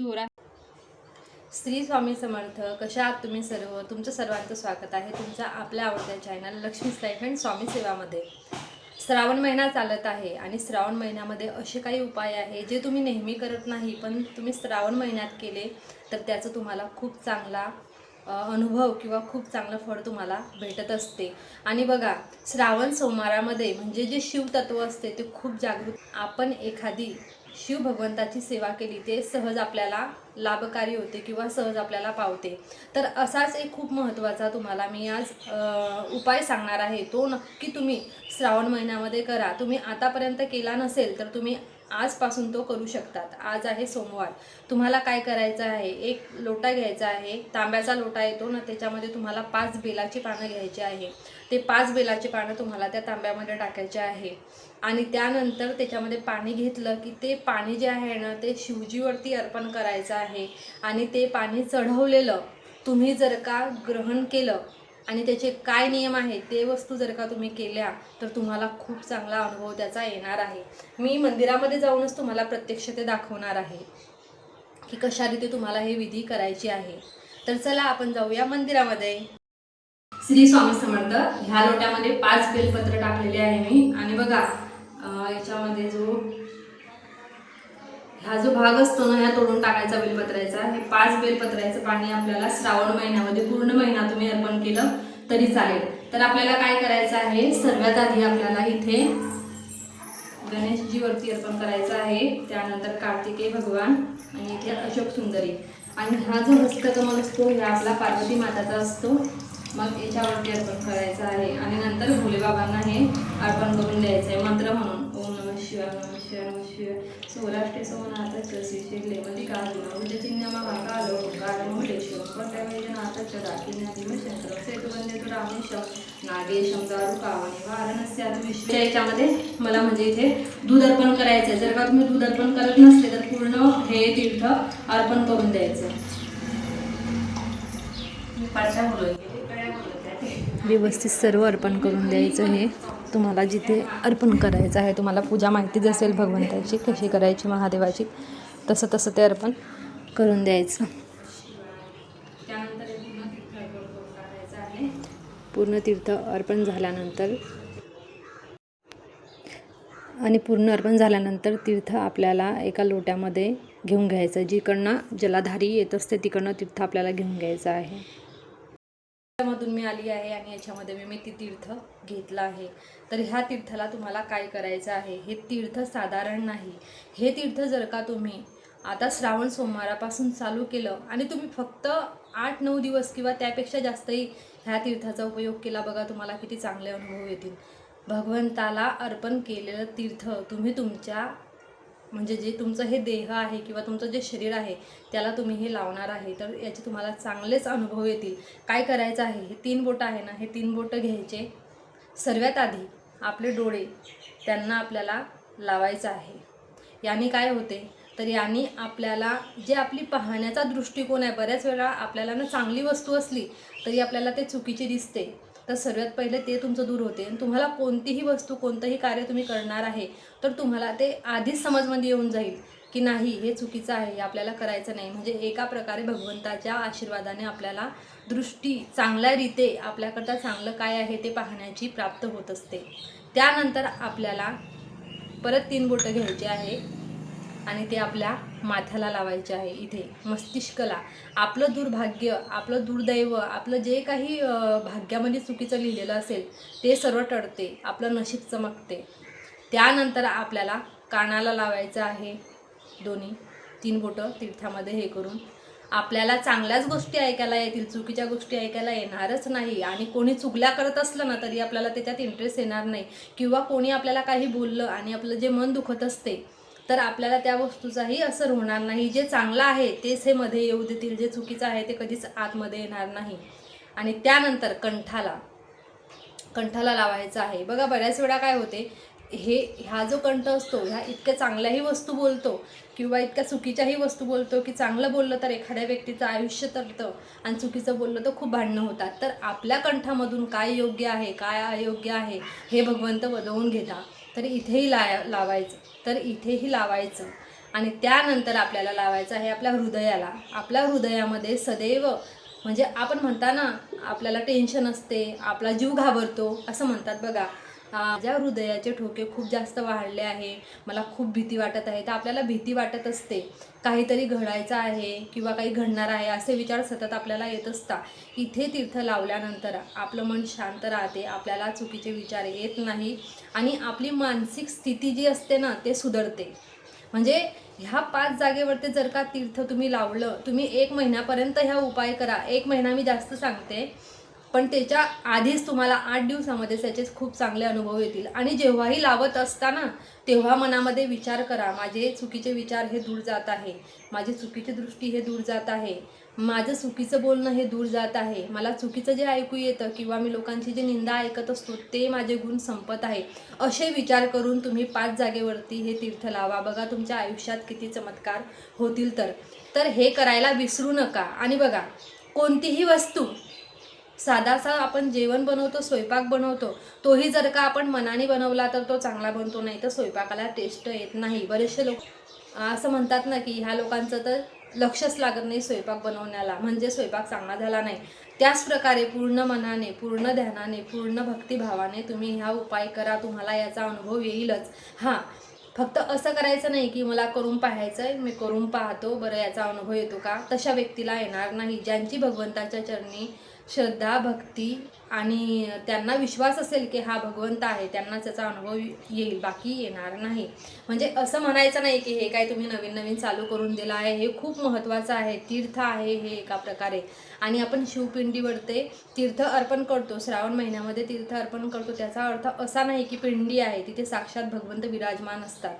सोरा श्री स्वामी समर्थ कशा आहात तुम्ही सर्व? तुमचं सर्वांचं स्वागत आहे तुमच्या आपल्या आवडत्या channel Lakshmi life and Swami सेवामध्ये. श्रावण महिना चालत आहे आणि श्रावण महिन्यामध्ये असे काही उपाय आहे जे तुम्ही नेहमी करत नाही पण तुम्ही श्रावण महिन्यात केले तर त्याचं तुम्हाला खूप चांगला अनुभव किंवा खूप चांगलं फळ तुम्हाला भेटत असते. आणि बघा श्रावण सोमवारामध्ये म्हणजे जे शिवतत्व असते ते खूप जागृत. आपण एखादी शिव भगवंताची सेवा केली ते सहज आपल्याला लाभकारी होते किंवा सहज आपल्याला पावते. तर असाच एक खूप महत्त्वाचा तुम्हाला मी आज उपाय सांगणार आहे. तो नक्की तुम्ही श्रावण महिन्यामध्ये करा. तुम्ही आतापर्यंत केला नसेल तर तुम्ही आजपासून तो करू शकतात. आज आहे सोमवार. तुम्हाला काय करायचं आहे? एक लोटा घ्यायचा आहे. तांब्याचा लोटा येतो ना त्याच्यामध्ये तुम्हाला पाच बेलाची पानं घ्यायची आहे. ते पाच बेलाची पानं तुम्हाला त्या तांब्यामध्ये टाकायचे आहे. आणि त्यानंतर त्याच्यामध्ये पाणी घेतलं की ते पाणी जे आहे ना ते शिवजीवरती अर्पण करायचं आहे. आणि ते पाणी चढवलेलं तुम्ही जर का ग्रहण केलं आणि त्याचे काय नियम आहेत ते वस्तू जर का तुम्ही केल्या तर तुम्हाला खूप चांगला अनुभव त्याचा येणार आहे. मी मंदिरामध्ये जाऊनच तुम्हाला प्रत्यक्ष ते दाखवणार आहे की कशा रीती तुम्हाला हे विधी करायची आहे. तर चला आपण जाऊया मंदिरामध्ये. श्री स्वामी समर्थ ह्या लोट्यामध्ये पाच बेलपत्र टाकलेले आहे मी. आणि बघा याच्यामध्ये जो हा जो भाग असतो ना ह्या तोडून टाकायचा बेलपत्राचा हे पाच बेलपत्राचं पाणी आपल्याला श्रावण महिन्यामध्ये पूर्ण महिना तुम्ही अर्पण केलं तरी चालेल. तर आपल्याला काय करायचं आहे? सर्वात आधी आपल्याला इथे गणेशजीवरती अर्पण करायचं आहे. त्यानंतर कार्तिकेय भगवान आणि इथे अशोक सुंदरी. आणि हा जो हस्तकमल असतो हा आपला पार्वती माताचा असतो. मग याच्यावरती अर्पण करायचं आहे. आणि नंतर भोलेबाबांना हे अर्पण करून द्यायचं आहे. मंत्र म्हणून. ओम नम शिवाय नम शिवाय मुलेश्वर पट्टवैजनाथ च दाकिन्यादिम शंकर सेतुवंदे तु रामेशम नागेशम दारुकावणी वाराणस्यात विश्व याच्यामध्ये मला म्हणजे इथे दूध अर्पण करायचं आहे जर का तुम्ही दूध अर्पण करत नसले तर पूर्ण हे तीर्थ अर्पण करून द्यायचं. व्यवस्थित सर्व अर्पण करून द्यायचं हे. तुम्हाला जिथे अर्पण करायचं आहे तुम्हाला पूजा माहितीच असेल भगवंताची कशी करायची महादेवाची तसं तसं ते अर्पण करून द्यायचं. पूर्ण तीर्थ अर्पण झाल्यानंतर आणि पूर्ण अर्पण झाल्यानंतर तीर्थ आपल्याला एका लोट्यामध्ये घेऊन घ्यायचं जिकडनं जलाधारी येत असते तिकडनं तीर्थ आपल्याला घेऊन घ्यायचं आहे. मधून मी आली आहे आणि याच्यामध्ये मी मी ती तीर्थ घेतलं आहे. तर ह्या तीर्थाला तुम्हाला काय करायचं आहे? हे तीर्थ साधारण नाही. हे तीर्थ जर का तुम्ही आता श्रावण सोमवारापासून चालू केलं आणि तुम्ही फक्त आठ नऊ दिवस किंवा त्यापेक्षा जास्तही ह्या तीर्थाचा उपयोग केला बघा तुम्हाला किती चांगले अनुभव येतील. भगवंताला अर्पण केलेलं तीर्थ तुम्ही तुमच्या म्हणजे जे तुमचं हे देह आहे किंवा तुमचं जे शरीर आहे त्याला तुम्ही हे लावणार आहे तर याचे तुम्हाला चांगलेच अनुभव येतील. काय करायचं आहे? हे तीन बोटं आहे ना हे तीन बोटं घ्यायचे. सर्वात आधी आपले डोळे त्यांना आपल्याला लावायचं आहे. याने काय होते? तर याने आपल्याला जे आपली पाहण्याचा दृष्टिकोन आहे बऱ्याच वेळा आपल्याला ना चांगली वस्तू असली तरी आपल्याला ते चुकीची दिसते. तर सर्वात पहिले ते तुमचं दूर होते. आणि तुम्हाला कोणतीही वस्तू कोणतंही कार्य तुम्ही करणार आहे तर तुम्हाला ते आधीच समजमध्ये येऊन जाईल की नाही हे चुकीचं आहे हे आपल्याला करायचं नाही. म्हणजे एका प्रकारे भगवंताच्या आशीर्वादाने आपल्याला दृष्टी चांगल्या रीते आपल्याकरता चांगलं काय आहे ते पाहण्याची प्राप्त होत असते. त्यानंतर आपल्याला परत तीन बोटं घ्यायची आहे. आणि ते आपल्या माथ्याला लावायचे आहे इथे. मस्तिष्कला. आपलं दुर्भाग्य आपलं दुर्दैव आपलं जे काही भाग्यामध्ये चुकीचं लिहिलेलं असेल ते सर्व टळते आपलं नशीब चमकते. त्यानंतर आपल्याला कानाला लावायचं आहे. दोन्ही तीन बोटं तीर्थामध्ये हे करून. आपल्याला चांगल्याच गोष्टी ऐकायला येतील चुकीच्या गोष्टी ऐकायला येणारच नाही. आणि कोणी चुगल्या करत असलं ना तरी आपल्याला त्याच्यात इंटरेस्ट येणार नाही. किंवा कोणी आपल्याला काही बोललं आणि आपलं जे मन दुखत असते तर आपल्याला त्या वस्तूचाही असर होणार नाही. जे चांगलं आहे तेच हे मध्ये येऊ देतील. जे चुकीचं आहे ते कधीच आतमध्ये येणार नाही. आणि त्यानंतर कंठाला. कंठाला लावायचं आहे. बघा बऱ्याच वेळा काय होते हे ह्या जो कंठ असतो ह्या इतक्या चांगल्याही वस्तू बोलतो किंवा इतक्या चुकीच्याही वस्तू बोलतो की चांगलं बोललं तर एखाद्या व्यक्तीचं आयुष्य तरतं आणि चुकीचं बोललं तर खूप भांडणं होतात. तर आपल्या कंठामधून काय योग्य आहे काय अयोग्य आहे हे भगवंत वदवून घेता. तर इथेही ला लावायचं. तर इथेही लावायचं. आणि त्यानंतर आपल्याला लावायचं आहे आपल्या हृदयाला. आपल्या हृदयामध्ये सदैव म्हणजे आपण म्हणता ना आपल्याला टेन्शन असते आपला जीव घाबरतो असं म्हणतात बघा. माझ्या हृदयाचे ठोके खूप जास्त वाढले आहे. मला खूप भीती वाटत आहे. तर आपल्याला भीती वाटत असते. काहीतरी घडायचं आहे किंवा काही घडणार आहे असे विचार सतत आपल्याला येत असतात. इथे तीर्थ लावल्यानंतर आपलं मन शांत राहते. आपल्याला चुकीचे विचार येत नाही आणि आपली मानसिक स्थिती जी असते ना ते सुधरते. म्हणजे ह्या पाच जागेवरती जर का तीर्थ तुम्ही लावलं तुम्ही एक महिन्यापर्यंत ह्या उपाय करा. एक महिना मी जास्त सांगते. पण त्याच्या आधीच तुम्हाला आठ दिवसामध्ये त्याचे खूप चांगले अनुभव येतील. आणि जेव्हाही लावत असताना तेव्हा मनामध्ये विचार करा माझे चुकीचे विचार हे दूर जात आहे. माझी चुकीची दृष्टी हे दूर जात आहे. माझं चुकीचं बोलणं हे दूर जात आहे. मला चुकीचं जे ऐकू येतं किंवा मी लोकांची जी निंदा ऐकत असतो ते माझे गुण संपत आहे. असे विचार करून तुम्ही पाच जागेवरती हे तीर्थ लावा. बघा तुमच्या आयुष्यात किती चमत्कार होतील तर. तर हे करायला विसरू नका. आणि बघा कोणतीही वस्तू साधासा आपण जेवण बनवतो स्वयंपाक बनवतो तोही जर का आपण मनाने बनवला तर तो चांगला बनतो नाही तर स्वयंपाकाला टेस्ट येत नाही. बरेचसे लोक असं म्हणतात ना की ह्या लोकांचं तर लक्षच लागत नाही स्वयंपाक बनवण्याला. म्हणजे स्वयंपाक चांगला झाला नाही. त्याच प्रकारे पूर्ण मनाने पूर्ण ध्यानाने पूर्ण भक्तिभावाने तुम्ही ह्या उपाय करा तुम्हाला याचा अनुभव येईलच. हां फक्त असं करायचं नाही की मला करून पाहायचं आहे मी करून पाहतो बरं याचा अनुभव येतो का? तशा व्यक्तीला येणार नाही. ज्यांची भगवंताच्या चरणी श्रद्धा भक्ती आणि त्यांना विश्वास असेल की हा भगवंत आहे त्यांना त्याचा अनुभव येईल बाकी येणार नाही. म्हणजे असं म्हणायचं नाही की हे काय तुम्ही नवीन नवीन चालू करून दिलं आहे हे खूप महत्त्वाचं आहे तीर्थ आहे हे एका प्रकारे. आणि आपण शिवपिंडीवरते तीर्थ अर्पण करतो श्रावण महिन्यामध्ये तीर्थ अर्पण करतो त्याचा अर्थ असा नाही की पिंडी आहे तिथे साक्षात भगवंत विराजमान असतात.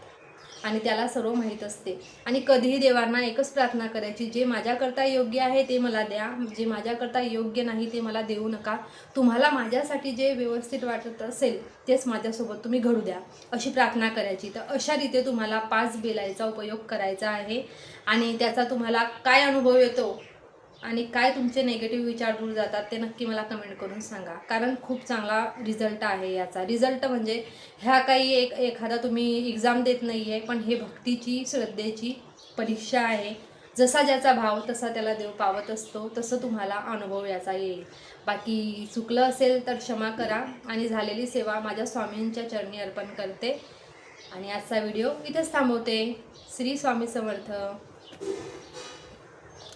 आणि त्याला सर्व माहीत असते. आणि कधीही देवांना एकच प्रार्थना करायची जे माझ्याकरता योग्य आहे ते मला द्या जे माझ्याकरता योग्य नाही ते मला देऊ नका. तुम्हाला माझ्यासाठी जे व्यवस्थित वाटत असेल तेच माझ्यासोबत तुम्ही घडू द्या. अशी प्रार्थना करायची. तर अशा रीते तुम्हाला पाच बेलायचा उपयोग करायचा आहे. आणि त्याचा तुम्हाला काय अनुभव येतो आणि काय तुमचे नेगेटिव्ह विचार दूर जातात ते नक्की मला कमेंट करून सांगा. कारण खूप चांगला रिझल्ट आहे याचा. रिझल्ट म्हणजे ह्या काही एक एखादा तुम्ही एक्झाम देत नाही आहे पण हे भक्तीची श्रद्धेची परीक्षा आहे. जसा ज्याचा भाव तसा त्याला देव पावत असतो. तसं तुम्हाला अनुभव याचा येईल. बाकी चुकलं असेल तर क्षमा करा. आणि झालेली सेवा माझ्या स्वामींच्या चरणी अर्पण करते. आणि आजचा व्हिडिओ इथेच थांबवते. श्री स्वामी समर्थ.